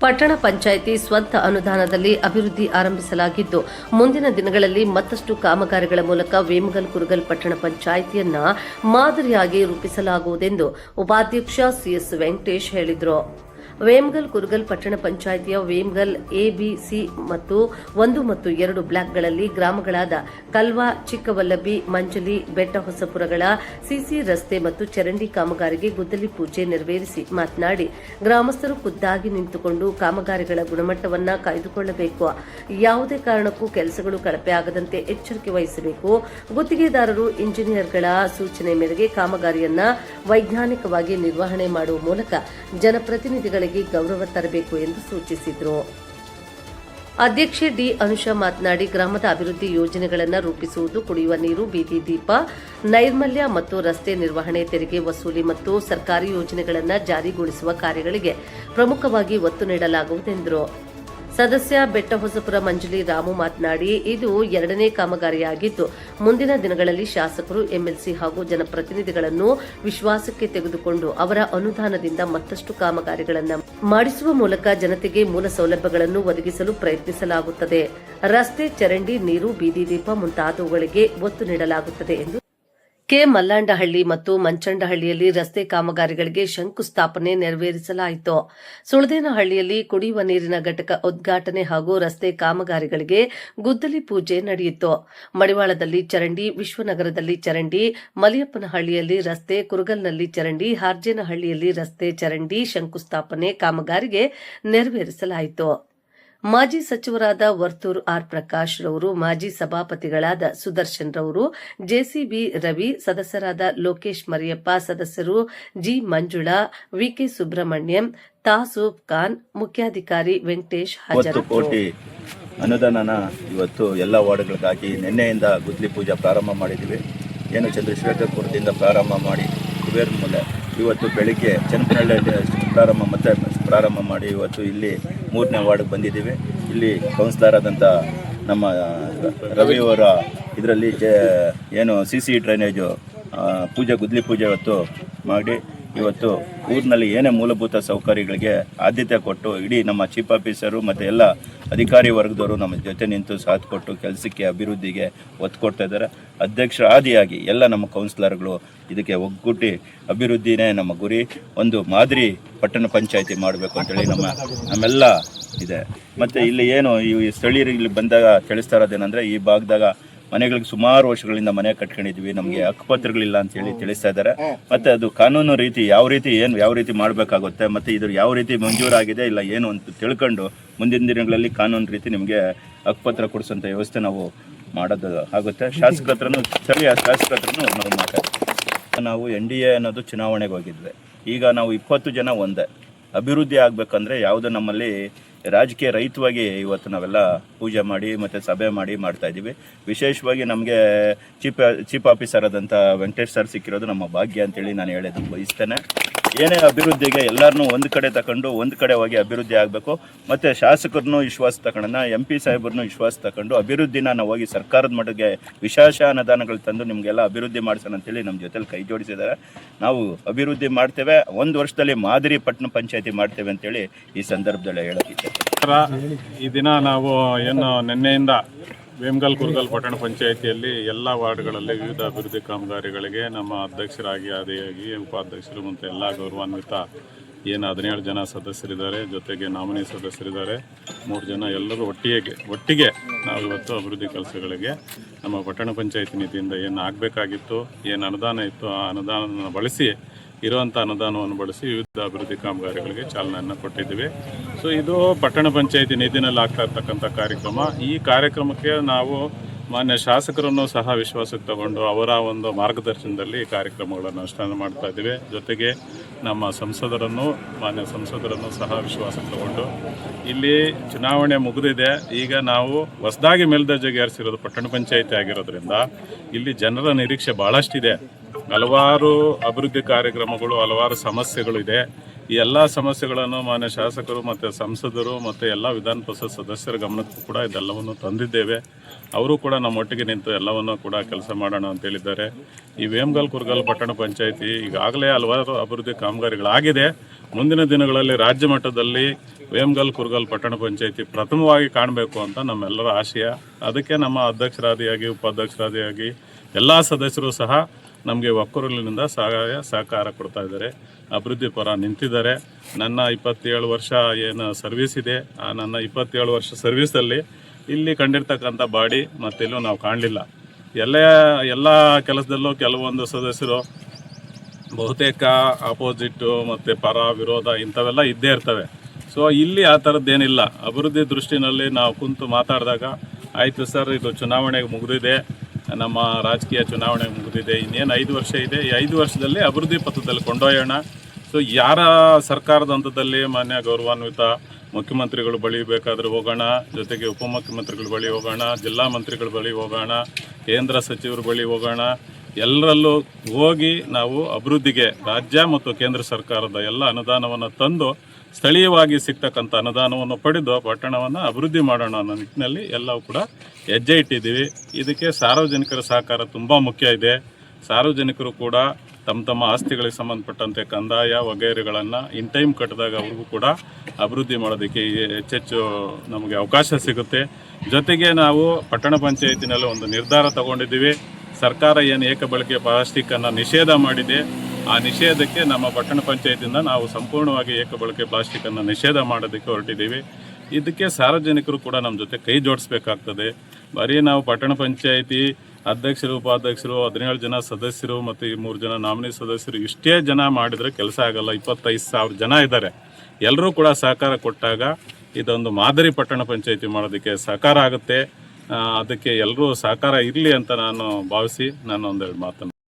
ಪಟ್ಟಣ ಪಂಚಾಯಿತಿ ಸ್ವಂತ ಅನುದಾನದಲ್ಲಿ ಅಭಿವೃದ್ಧಿ ಆರಂಭಿಸಲಾಗಿದ್ದು, ಮುಂದಿನ ದಿನಗಳಲ್ಲಿ ಮತ್ತಷ್ಟು ಕಾಮಗಾರಿಗಳ ಮೂಲಕ ವೇಮಗಲ್ ಕುರುಗಲ್ ಪಟ್ಟಣ ಪಂಚಾಯಿತಿಯನ್ನ ಮಾದರಿಯಾಗಿ ರೂಪಿಸಲಾಗುವುದೆಂದು ಉಪಾಧ್ಯಕ್ಷ ಸಿಎಸ್ ವೆಂಕಟೇಶ್ ಹೇಳಿದರು. ವೇಮಗಲ್ ಕುರ್ಗಲ್ ಪಟ್ಟಣ ಪಂಚಾಯಿತಿಯ ವೇಮಗಲ್ ಎಬಿಸಿ ಮತ್ತು ಒಂದು ಮತ್ತು ಎರಡು ಬ್ಲಾಕ್ಗಳಲ್ಲಿ ಗ್ರಾಮಗಳಾದ ಕಲ್ವಾ, ಚಿಕ್ಕವಲ್ಲಭಿ, ಮಂಜಲಿ ಬೆಟ್ಟ ಹೊಸಪುರಗಳ ಸಿಸಿ ರಸ್ತೆ ಮತ್ತು ಚರಂಡಿ ಕಾಮಗಾರಿಗೆ ಗುದ್ದಲಿ ಪೂಜೆ ನೆರವೇರಿಸಿ ಮಾತನಾಡಿ, ಗ್ರಾಮಸ್ಥರು ಖುದ್ದಾಗಿ ನಿಂತುಕೊಂಡು ಕಾಮಗಾರಿಗಳ ಗುಣಮಟ್ಟವನ್ನು ಕಾಯ್ದುಕೊಳ್ಳಬೇಕು. ಯಾವುದೇ ಕಾರಣಕ್ಕೂ ಕೆಲಸಗಳು ಕಳಪೆ ಆಗದಂತೆ ಎಚ್ಚರಿಕೆ ವಹಿಸಬೇಕು. ಗುತ್ತಿಗೆದಾರರು, ಇಂಜಿನಿಯರ್ಗಳ ಸೂಚನೆ ಮೇರೆಗೆ ಕಾಮಗಾರಿಯನ್ನ ವೈಜ್ಞಾನಿಕವಾಗಿ ನಿರ್ವಹಣೆ ಮಾಡುವ ಮೂಲಕ ಜನಪ್ರತಿನಿಧಿಗಳಿಗೆ ಗೌರವ ತರಬೇಕು ಎಂದು ಸೂಚಿಸಿದರು. ಅಧ್ಯಕ್ಷೆ ಡಿ ಅನುಷಾ ಮಾತನಾಡಿ, ಗ್ರಾಮದ ಅಭಿವೃದ್ಧಿ ಯೋಜನೆಗಳನ್ನು ರೂಪಿಸುವುದು, ಕುಡಿಯುವ ನೀರು, ಬೀದಿ ದೀಪ, ನೈರ್ಮಲ್ಯ ಮತ್ತು ರಸ್ತೆ ನಿರ್ವಹಣೆ, ತೆರಿಗೆ ವಸೂಲಿ ಮತ್ತು ಸರ್ಕಾರಿ ಯೋಜನೆಗಳನ್ನು ಜಾರಿಗೊಳಿಸುವ ಕಾರ್ಯಗಳಿಗೆ ಪ್ರಮುಖವಾಗಿ ಒತ್ತು ನೀಡಲಾಗುವುದೆಂದರು. ಸದಸ್ಯ ಬೆಟ್ಟ ಹೊಸಪುರ ಮಂಜಲಿ ರಾಮು ಮಾತನಾಡಿ, ಇದು ಎರಡನೇ ಕಾಮಗಾರಿಯಾಗಿದ್ದು, ಮುಂದಿನ ದಿನಗಳಲ್ಲಿ ಶಾಸಕರು, ಎಂಎಲ್ಸಿ ಹಾಗೂ ಜನಪ್ರತಿನಿಧಿಗಳನ್ನು ವಿಶ್ವಾಸಕ್ಕೆ ತೆಗೆದುಕೊಂಡು ಅವರ ಅನುದಾನದಿಂದ ಮತ್ತಷ್ಟು ಕಾಮಗಾರಿಗಳನ್ನು ಮಾಡಿಸುವ ಮೂಲಕ ಜನತೆಗೆ ಮೂಲ ಸೌಲಭ್ಯಗಳನ್ನು ಒದಗಿಸಲು ಪ್ರಯತ್ನಿಸಲಾಗುತ್ತದೆ. ರಸ್ತೆ, ಚರಂಡಿ, ನೀರು, ಬೀದಿ ದೀಪ ಮುಂತಾದವುಗಳಿಗೆ ಒತ್ತು ನೀಡಲಾಗುತ್ತದೆ ಎಂದು ಕೆ ಮಲ್ಲಾಂಡಹಳ್ಳಿ ಮತ್ತು ಮಂಚಂಡಹಳ್ಳಿಯಲ್ಲಿ ರಸ್ತೆ ಕಾಮಗಾರಿಗಳಿಗೆ ಶಂಕುಸ್ಥಾಪನೆ ನೆರವೇರಿಸಲಾಯಿತು. ಸುಳದೇನಹಳ್ಳಿಯಲ್ಲಿ ಕುಡಿಯುವ ನೀರಿನ ಘಟಕ ಉದ್ಘಾಟನೆ ಹಾಗೂ ರಸ್ತೆ ಕಾಮಗಾರಿಗಳಿಗೆ ಗುದ್ದಲಿ ಪೂಜೆ ನಡೆಯಿತು. ಮಡಿವಾಳದಲ್ಲಿ ಚರಂಡಿ, ವಿಶ್ವನಗರದಲ್ಲಿ ಚರಂಡಿ, ಮಲಿಯಪ್ಪನಹಳ್ಳಿಯಲ್ಲಿ ರಸ್ತೆ, ಕುರುಗಲ್ನಲ್ಲಿ ಚರಂಡಿ, ಹಾರ್ಜೇನಹಳ್ಳಿಯಲ್ಲಿ ರಸ್ತೆ ಚರಂಡಿ ಶಂಕುಸ್ಥಾಪನೆ ಕಾಮಗಾರಿಗೆ ನೆರವೇರಿಸಲಾಯಿತು. ಮಾಜಿ ಸಚಿವರಾದ ವರ್ತೂರ್ ಆರ್ ಪ್ರಕಾಶ್ ರವರು ಮಾಜಿ ಸಭಾಪತಿಗಳಾದ ಸುದರ್ಶನ್ ರವರು ಜೆಸಿಬಿ ರವಿ ಸದಸ್ಯರಾದ ಲೋಕೇಶ್ ಮರಿಯಪ್ಪ ಸದಸ್ಯರು G Manjula V K Subrahmanyam Tasuf Khan ಮುಖ್ಯಾಧಿಕಾರಿ ವೆಂಕಟೇಶ್ ಹಾಜರು ಕೋಟಿ ಅನುದಾನನ ಇವತ್ತು ಎಲ್ಲ ವಾರ್ಡ್ಗಳಿಗಾಗಿ ನಿನ್ನೆಯಿಂದ ಗುದ್ಲಿ ಪೂಜೆ ಪ್ರಾರಂಭ ಮಾಡಿದ್ದೀವಿ. ಏನು ಚಂದ್ರಶೇಖರಪುರದಿಂದ ಪ್ರಾರಂಭ ಮಾಡಿ ಕುಬೇರ್ ಮೂಲೆ ಇವತ್ತು ಬೆಳಿಗ್ಗೆ ಚನ್ನಪನಹಳ್ಳಿಯಲ್ಲಿ ಪ್ರಾರಂಭ ಮತ್ತೆ ಪ್ರಾರಂಭ ಮಾಡಿ ಇವತ್ತು ಇಲ್ಲಿ ಮೂರನೇ ವಾರ್ಡ್ಗೆ ಬಂದಿದ್ದೀವಿ. ಇಲ್ಲಿ ಕೌನ್ಸಿಲರ್ ಆದಂಥ ನಮ್ಮ ರವಿಯವರ ಇದರಲ್ಲಿ ಏನು ಸಿ ಸಿ ಡ್ರೈನೇಜು ಪೂಜೆ, ಗುದ್ಲಿ ಪೂಜೆ ಇವತ್ತು ಮಾಡಿ, ಇವತ್ತು ಊರಿನಲ್ಲಿ ಏನೇ ಮೂಲಭೂತ ಸೌಕರ್ಯಗಳಿಗೆ ಆದ್ಯತೆ ಕೊಟ್ಟು ಇಡೀ ನಮ್ಮ ಚೀಫ್ ಆಫೀಸರು ಮತ್ತು ಎಲ್ಲ ಅಧಿಕಾರಿ ವರ್ಗದವರು ನಮ್ಮ ಜೊತೆ ನಿಂತು ಸಾಥ್ ಕೊಟ್ಟು ಕೆಲಸಕ್ಕೆ, ಅಭಿವೃದ್ಧಿಗೆ ಒತ್ತು ಕೊಡ್ತಾ ಇದ್ದಾರೆ. ಅಧ್ಯಕ್ಷರ ಆದಿಯಾಗಿ ಎಲ್ಲ ನಮ್ಮ ಕೌನ್ಸಿಲರ್ಗಳು ಇದಕ್ಕೆ ಒಗ್ಗೂಟಿ ಅಭಿವೃದ್ಧಿನೇ ನಮ್ಮ ಗುರಿ. ಒಂದು ಮಾದರಿ ಪಟ್ಟಣ ಪಂಚಾಯಿತಿ ಮಾಡಬೇಕು ಅಂತೇಳಿ ನಮ್ಮ, ನಮ್ಮೆಲ್ಲ ಇದೆ. ಮತ್ತು ಇಲ್ಲಿ ಏನು ಈ ಸ್ಥಳೀಯರು ಇಲ್ಲಿ ಬಂದಾಗ ತಿಳಿಸ್ತಾ ಇರೋದೇನೆಂದರೆ ಈ ಭಾಗದಾಗ ಮನೆಗಳಿಗೆ ಸುಮಾರು ವರ್ಷಗಳಿಂದ ಮನೆ ಕಟ್ಕೊಂಡಿದ್ವಿ. ನಮಗೆ ಹಕ್ಕುಪತ್ರಗಳಿಲ್ಲ ಅಂತ ಹೇಳಿ ತಿಳಿಸ್ತಾ ಇದ್ದಾರೆ ಮತ್ತೆ ಅದು ಕಾನೂನು ರೀತಿ ಯಾವ ರೀತಿ ಏನು ಯಾವ ರೀತಿ ಮಾಡಬೇಕಾಗುತ್ತೆ ಮತ್ತೆ ಇದು ಯಾವ ರೀತಿ ಮಂಜೂರಾಗಿದೆ ಇಲ್ಲ ಏನು ಅಂತ ತಿಳ್ಕೊಂಡು ಮುಂದಿನ ದಿನಗಳಲ್ಲಿ ಕಾನೂನು ರೀತಿ ನಿಮಗೆ ಹಕ್ಕುಪತ್ರ ಕೊಡಿಸೋಂಥ ವ್ಯವಸ್ಥೆ ನಾವು ಮಾಡೋದು ಆಗುತ್ತೆ. ಶಾಸಕರ ಹತ್ರನೂ ಸ್ಥಳೀಯ ಶಾಸಕರ ಹತ್ರನೂ ನಾವು ಮಾತಾಡ್ತೀವಿ. ನಾವು ಎನ್ ಡಿ ಎ ಅನ್ನೋದು ಚುನಾವಣೆಗೆ ಹೋಗಿದ್ವಿ. ಈಗ ನಾವು ಇಪ್ಪತ್ತು ಜನ ಒಂದೇ. ಅಭಿವೃದ್ಧಿ ಆಗಬೇಕಂದ್ರೆ ಯಾವುದು ನಮ್ಮಲ್ಲಿ ರಾಜಕೀಯ ರಹಿತವಾಗಿ ಇವತ್ತು ನಾವೆಲ್ಲ ಪೂಜೆ ಮಾಡಿ ಮತ್ತು ಸಭೆ ಮಾಡಿ ಮಾಡ್ತಾ ಇದ್ದೀವಿ. ವಿಶೇಷವಾಗಿ ನಮಗೆ ಚೀಫ್ ಚೀಫ್ ಆಫೀಸರ್ ಆದಂಥ ವೆಂಕಟೇಶ್ ಸರ್ ಸಿಕ್ಕಿರೋದು ನಮ್ಮ ಭಾಗ್ಯ ಅಂತೇಳಿ ನಾನು ಹೇಳೋದು ಬಯಸ್ತೇನೆ. ಏನೇ ಅಭಿವೃದ್ಧಿಗೆ ಎಲ್ಲರನ್ನೂ ಒಂದು ಕಡೆ ತಗೊಂಡು ಒಂದು ಕಡೆ ಹೋಗಿ ಅಭಿವೃದ್ಧಿ ಆಗಬೇಕು. ಮತ್ತು ಶಾಸಕರನ್ನು ವಿಶ್ವಾಸ ತಗೊಳ್ಳೋಣ ಎಂ ಪಿ ವಿಶ್ವಾಸ ತಗೊಂಡು ಅಭಿವೃದ್ಧಿನ ನಾವು ಹೋಗಿ ಸರ್ಕಾರದ ಮಟ್ಟಿಗೆ ವಿಶೇಷ ಅನುದಾನಗಳು ತಂದು ನಿಮಗೆಲ್ಲ ಅಭಿವೃದ್ಧಿ ಮಾಡಿಸೋಣ ಅಂತೇಳಿ ನಮ್ಮ ಜೊತೆಲಿ ಕೈ ಜೋಡಿಸಿದ್ದಾರೆ. ನಾವು ಅಭಿವೃದ್ಧಿ ಮಾಡ್ತೇವೆ, ಒಂದು ವರ್ಷದಲ್ಲಿ ಮಾದರಿ ಪಟ್ಟಣ ಪಂಚಾಯತಿ ಮಾಡ್ತೇವೆ ಅಂತೇಳಿ ಈ ಸಂದರ್ಭದಲ್ಲಿ ಹೇಳೋಕ್ಕಿದೆ ಈ ದಿನ ನಾವು ಏನು ನಿನ್ನೆಯಿಂದ ವೇಮಗಲ್ ಕುರ್ಗಲ್ ಪಟ್ಟಣ ಪಂಚಾಯಿತಿಯಲ್ಲಿ ಎಲ್ಲ ವಾರ್ಡ್ಗಳಲ್ಲಿ ವಿವಿಧ ಅಭಿವೃದ್ಧಿ ಕಾಮಗಾರಿಗಳಿಗೆ ನಮ್ಮ ಅಧ್ಯಕ್ಷರಾಗಿ ಆದಿಯಾಗಿ ಉಪಾಧ್ಯಕ್ಷರು ಮತ್ತು ಎಲ್ಲ ಗೌರವಾನ್ವಿತ ಏನು ಹದಿನೇಳು ಜನ ಸದಸ್ಯರಿದ್ದಾರೆ, ಜೊತೆಗೆ ನಾಮಿನಿ ಸದಸ್ಯರಿದ್ದಾರೆ. ಮೂರು ಜನ ಎಲ್ಲರೂ ಒಟ್ಟಿಗೆ ಒಟ್ಟಿಗೆ ನಾವು ಇವತ್ತು ಅಭಿವೃದ್ಧಿ ಕೆಲಸಗಳಿಗೆ ನಮ್ಮ ಪಟ್ಟಣ ಪಂಚಾಯಿತಿ ನಿಧಿಯಿಂದ ಏನು ಆಗಬೇಕಾಗಿತ್ತು, ಏನು ಅನುದಾನ ಇತ್ತು, ಆ ಅನುದಾನವನ್ನು ಬಳಸಿ ಇರುವಂಥ ಅನುದಾನವನ್ನು ಬಳಸಿ ವಿವಿಧ ಅಭಿವೃದ್ಧಿ ಕಾಮಗಾರಿಗಳಿಗೆ ಚಾಲನೆಯನ್ನು ಕೊಟ್ಟಿದ್ದೀವಿ. ಸೊ ಇದು ಪಟ್ಟಣ ಪಂಚಾಯಿತಿ ನಿಧಿನಲ್ಲಿ ಆಗ್ತಾ ಇರ್ತಕ್ಕಂಥ ಕಾರ್ಯಕ್ರಮ. ಈ ಕಾರ್ಯಕ್ರಮಕ್ಕೆ ನಾವು ಮಾನ್ಯ ಶಾಸಕರನ್ನು ಸಹ ವಿಶ್ವಾಸಕ್ಕೆ ತಗೊಂಡು ಅವರ ಒಂದು ಮಾರ್ಗದರ್ಶನದಲ್ಲಿ ಈ ಕಾರ್ಯಕ್ರಮಗಳನ್ನು ಅನುಷ್ಠಾನ ಮಾಡ್ತಾ ಇದ್ದೀವಿ. ಜೊತೆಗೆ ನಮ್ಮ ಸಂಸದರನ್ನು, ಮಾನ್ಯ ಸಂಸದರನ್ನು ಸಹ ವಿಶ್ವಾಸಕ್ಕೆ ತಗೊಂಡು ಇಲ್ಲಿ ಚುನಾವಣೆ ಮುಗಿದಿದೆ. ಈಗ ನಾವು ಹೊಸದಾಗಿ ಮೇಲ್ದರ್ಜೆಗೆ ಏರಿಸಿರೋದು ಪಟ್ಟಣ ಪಂಚಾಯಿತಿ ಆಗಿರೋದ್ರಿಂದ ಇಲ್ಲಿ ಜನರ ನಿರೀಕ್ಷೆ ಭಾಳಷ್ಟಿದೆ ಹಲವಾರು ಅಭಿವೃದ್ಧಿ ಕಾರ್ಯಕ್ರಮಗಳು, ಹಲವಾರು ಸಮಸ್ಯೆಗಳು ಇದೆ. ಈ ಎಲ್ಲ ಸಮಸ್ಯೆಗಳನ್ನು ಮಾನ್ಯ ಶಾಸಕರು ಮತ್ತು ಸಂಸದರು ಮತ್ತು ಎಲ್ಲ ವಿಧಾನ ಪರಿಷತ್ ಸದಸ್ಯರ ಗಮನಕ್ಕೂ ಕೂಡ ಇದೆಲ್ಲವನ್ನು ತಂದಿದ್ದೇವೆ. ಅವರು ಕೂಡ ನಮ್ಮೊಟ್ಟಿಗೆ ನಿಂತು ಎಲ್ಲವನ್ನು ಕೂಡ ಕೆಲಸ ಮಾಡೋಣ ಅಂತ ಹೇಳಿದ್ದಾರೆ. ಈ ವೇಮಗಲ್ ಕುರ್ಗಲ್ ಪಟ್ಟಣ ಪಂಚಾಯಿತಿ ಈಗಾಗಲೇ ಹಲವಾರು ಅಭಿವೃದ್ಧಿ ಕಾಮಗಾರಿಗಳಾಗಿದೆ. ಮುಂದಿನ ದಿನಗಳಲ್ಲಿ ರಾಜ್ಯ ಮಟ್ಟದಲ್ಲಿ ವೇಮಗಲ್ ಕುರ್ಗಲ್ ಪಟ್ಟಣ ಪಂಚಾಯಿತಿ ಪ್ರಥಮವಾಗಿ ಕಾಣಬೇಕು ಅಂತ ನಮ್ಮೆಲ್ಲರ ಆಶಯ. ಅದಕ್ಕೆ ನಮ್ಮ ಅಧ್ಯಕ್ಷರಾದಿಯಾಗಿ, ಉಪಾಧ್ಯಕ್ಷರಾದಿಯಾಗಿ ಎಲ್ಲ ಸದಸ್ಯರು ಸಹ ನಮಗೆ ಒಕ್ಕೂರಲಿನಿಂದ ಸಹಾಯ ಸಹಕಾರ ಕೊಡ್ತಾ ಇದ್ದಾರೆ. ಅಭಿವೃದ್ಧಿ ಪರ ನಿಂತಿದ್ದಾರೆ. ನನ್ನ ಇಪ್ಪತ್ತೇಳು ವರ್ಷ ಏನು ಸರ್ವಿಸ್ ಇದೆ. ಆ ನನ್ನ ಇಪ್ಪತ್ತೇಳು ವರ್ಷ ಸರ್ವಿಸಲ್ಲಿ ಇಲ್ಲಿ ಕಂಡಿರ್ತಕ್ಕಂಥ ಬಾಡಿ ಮತ್ತೆಲ್ಲೂ ನಾವು ಕಾಣಲಿಲ್ಲ. ಎಲ್ಲ ಎಲ್ಲ ಕೆಲಸದಲ್ಲೂ ಕೆಲವೊಂದು ಸದಸ್ಯರು ಬಹುತೇಕ ಆಪೋಸಿಟ್ಟು ಮತ್ತು ಪರ, ವಿರೋಧ ಇಂಥವೆಲ್ಲ ಇದ್ದೇ ಇರ್ತವೆ. ಸೊ ಇಲ್ಲಿ ಆ ಥರದ್ದೇನಿಲ್ಲ ಅಭಿವೃದ್ಧಿ ದೃಷ್ಟಿನಲ್ಲಿ ನಾವು ಕುಂತು ಮಾತಾಡಿದಾಗ, ಆಯಿತು ಸರ್, ಇದು ಚುನಾವಣೆಗೆ ಮುಗಿದಿದೆ. ನಮ್ಮ ರಾಜಕೀಯ ಚುನಾವಣೆ ಮುಗಿದಿದೆ, ಇನ್ನೇನು ಐದು ವರ್ಷ ಇದೆ, ಈ ಐದು ವರ್ಷದಲ್ಲಿ ಅಭಿವೃದ್ಧಿ ಪಥದಲ್ಲಿ ಕೊಂಡೊಯ್ಯೋಣ. ಸೊ ಯಾರ ಸರ್ಕಾರದ ಹಂತದಲ್ಲಿ ಮಾನ್ಯ ಗೌರವಾನ್ವಿತ ಮುಖ್ಯಮಂತ್ರಿಗಳು ಬಳಿ ಬೇಕಾದರೆ ಹೋಗೋಣ, ಜೊತೆಗೆ ಉಪಮುಖ್ಯಮಂತ್ರಿಗಳ ಬಳಿ ಹೋಗೋಣ, ಜಿಲ್ಲಾ ಮಂತ್ರಿಗಳ ಬಳಿ ಹೋಗೋಣ, ಕೇಂದ್ರ ಸಚಿವರ ಬಳಿ ಹೋಗೋಣ, ಎಲ್ಲರಲ್ಲೂ ಹೋಗಿ ನಾವು ಅಭಿವೃದ್ಧಿಗೆ ರಾಜ್ಯ ಮತ್ತು ಕೇಂದ್ರ ಸರ್ಕಾರದ ಎಲ್ಲ ಅನುದಾನವನ್ನು ತಂದು ಸ್ಥಳೀಯವಾಗಿ ಸಿಗ್ತಕ್ಕಂಥ ಅನುದಾನವನ್ನು ಪಡೆದು ಪಟ್ಟಣವನ್ನು ಅಭಿವೃದ್ಧಿ ಮಾಡೋಣ ಅನ್ನೋ ನಿಟ್ಟಿನಲ್ಲಿ ಎಲ್ಲವೂ ಕೂಡ ಹೆಜ್ಜೆ ಇಟ್ಟಿದ್ದೀವಿ ಇದಕ್ಕೆ ಸಾರ್ವಜನಿಕರ ಸಹಕಾರ ತುಂಬ ಮುಖ್ಯ ಇದೆ. ಸಾರ್ವಜನಿಕರು ಕೂಡ ತಮ್ಮ ತಮ್ಮ ಆಸ್ತಿಗಳಿಗೆ ಸಂಬಂಧಪಟ್ಟಂತೆ ಕಂದಾಯ ವಗೈರೆಗಳನ್ನು ಇನ್ ಟೈಮ್ ಕಟ್ಟಿದಾಗ ಅವ್ರಿಗೂ ಕೂಡ ಅಭಿವೃದ್ಧಿ ಮಾಡೋದಕ್ಕೆ ಹೆಚ್ಚೆಚ್ಚು ನಮಗೆ ಅವಕಾಶ ಸಿಗುತ್ತೆ. ಜೊತೆಗೆ ನಾವು ಪಟ್ಟಣ ಪಂಚಾಯತಿನಲ್ಲಿ ಒಂದು ನಿರ್ಧಾರ ತಗೊಂಡಿದ್ದೀವಿ. ಸರ್ಕಾರ ಏನು ಏಕ ಬಳಕೆ ಪ್ಲಾಸ್ಟಿಕ್ಕನ್ನು ನಿಷೇಧ ಮಾಡಿದೆ. ಆ ನಿಷೇಧಕ್ಕೆ ನಮ್ಮ ಪಟ್ಟಣ ಪಂಚಾಯತಿಯಿಂದ ನಾವು ಸಂಪೂರ್ಣವಾಗಿ ಏಕಬಳಕೆ ಪ್ಲಾಸ್ಟಿಕ್ಕನ್ನು ನಿಷೇಧ ಮಾಡೋದಕ್ಕೆ ಹೊರಟಿದ್ದೀವಿ. ಇದಕ್ಕೆ ಸಾರ್ವಜನಿಕರು ಕೂಡ ನಮ್ಮ ಜೊತೆ ಕೈ ಜೋಡಿಸ್ಬೇಕಾಗ್ತದೆ. ಬರೀ ನಾವು ಪಟ್ಟಣ ಪಂಚಾಯಿತಿ ಅಧ್ಯಕ್ಷರು, ಉಪಾಧ್ಯಕ್ಷರು, ಹದಿನೇಳು ಜನ ಸದಸ್ಯರು ಮತ್ತು ಈ ಮೂರು ಜನ ನಾಮಿನಿ ಸದಸ್ಯರು ಇಷ್ಟೇ ಜನ ಮಾಡಿದರೆ ಕೆಲಸ ಆಗಲ್ಲ. ಇಪ್ಪತ್ತೈದು ಸಾವಿರ ಜನ ಇದ್ದಾರೆ. ಎಲ್ಲರೂ ಕೂಡ ಸಹಕಾರ ಕೊಟ್ಟಾಗ ಇದೊಂದು ಮಾದರಿ ಪಟ್ಟಣ ಪಂಚಾಯಿತಿ ಮಾಡೋದಕ್ಕೆ ಸಹಕಾರ ಆಗುತ್ತೆ. ಅದಕ್ಕೆ ಎಲ್ಲರೂ ಸಹಕಾರ ಇರಲಿ ಅಂತ ನಾನು ಭಾವಿಸಿ ನಾನು ಒಂದೆರಡು ಮಾತನ್ನು